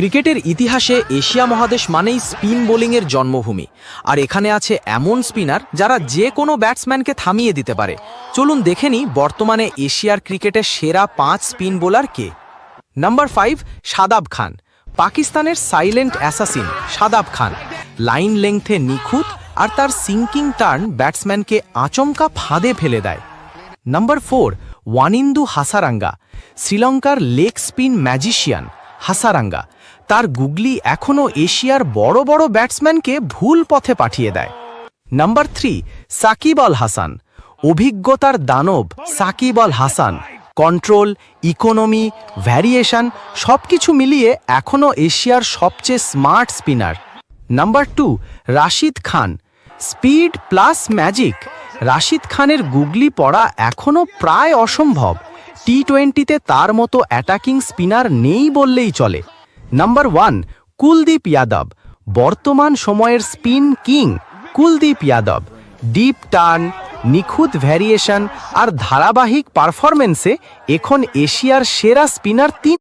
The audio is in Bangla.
ক্রিকেটের ইতিহাসে এশিয়া মহাদেশ মানেই স্পিন বোলিংয়ের জন্মভূমি। আর এখানে আছে এমন স্পিনার যারা যে কোনো ব্যাটসম্যানকে থামিয়ে দিতে পারে। চলুন দেখে নিই বর্তমানে এশিয়ার ক্রিকেটের সেরা পাঁচ স্পিন বোলার কে। Number five Shadab Khan. পাকিস্তানের silent assassin Shadab Khan. Line লেংথে নিখুঁত আর তার সিঙ্কিং টার্ন ব্যাটসম্যানকে আচমকা ফাঁদে ফেলে দেয়। Number four, Wanindu Hasaranga. শ্রীলঙ্কার লেগ স্পিন ম্যাজিশিয়ান। হাসারাঙ্গা। তার গুগলি এখনও এশিয়ার বড় বড় ব্যাটসম্যানকে ভুল পথে পাঠিয়ে দেয়। Number three, Shakib Al Hasan. অভিজ্ঞতার দানব Shakib Al Hasan. Control, economy, variation সব কিছু মিলিয়ে এখনও এশিয়ার সবচেয়ে smart spinner. Number two, Rashid Khan. Speed plus magic. Rashid খানের গুগলি পড়া এখনও প্রায় অসম্ভব। টি টোয়েন্টিতে তার মতো অ্যাটাকিং স্পিনার নেই বললেই চলে। নাম্বার ওয়ান কুলদীপ ইয়াদব বর্তমান সময়ের spin king Kuldeep Yadav deep turn নিখুঁত ভ্যারিয়েশন আর ধারাবাহিক পারফরমেন্সে এখন এশিয়ার সেরা স্পিনার তিন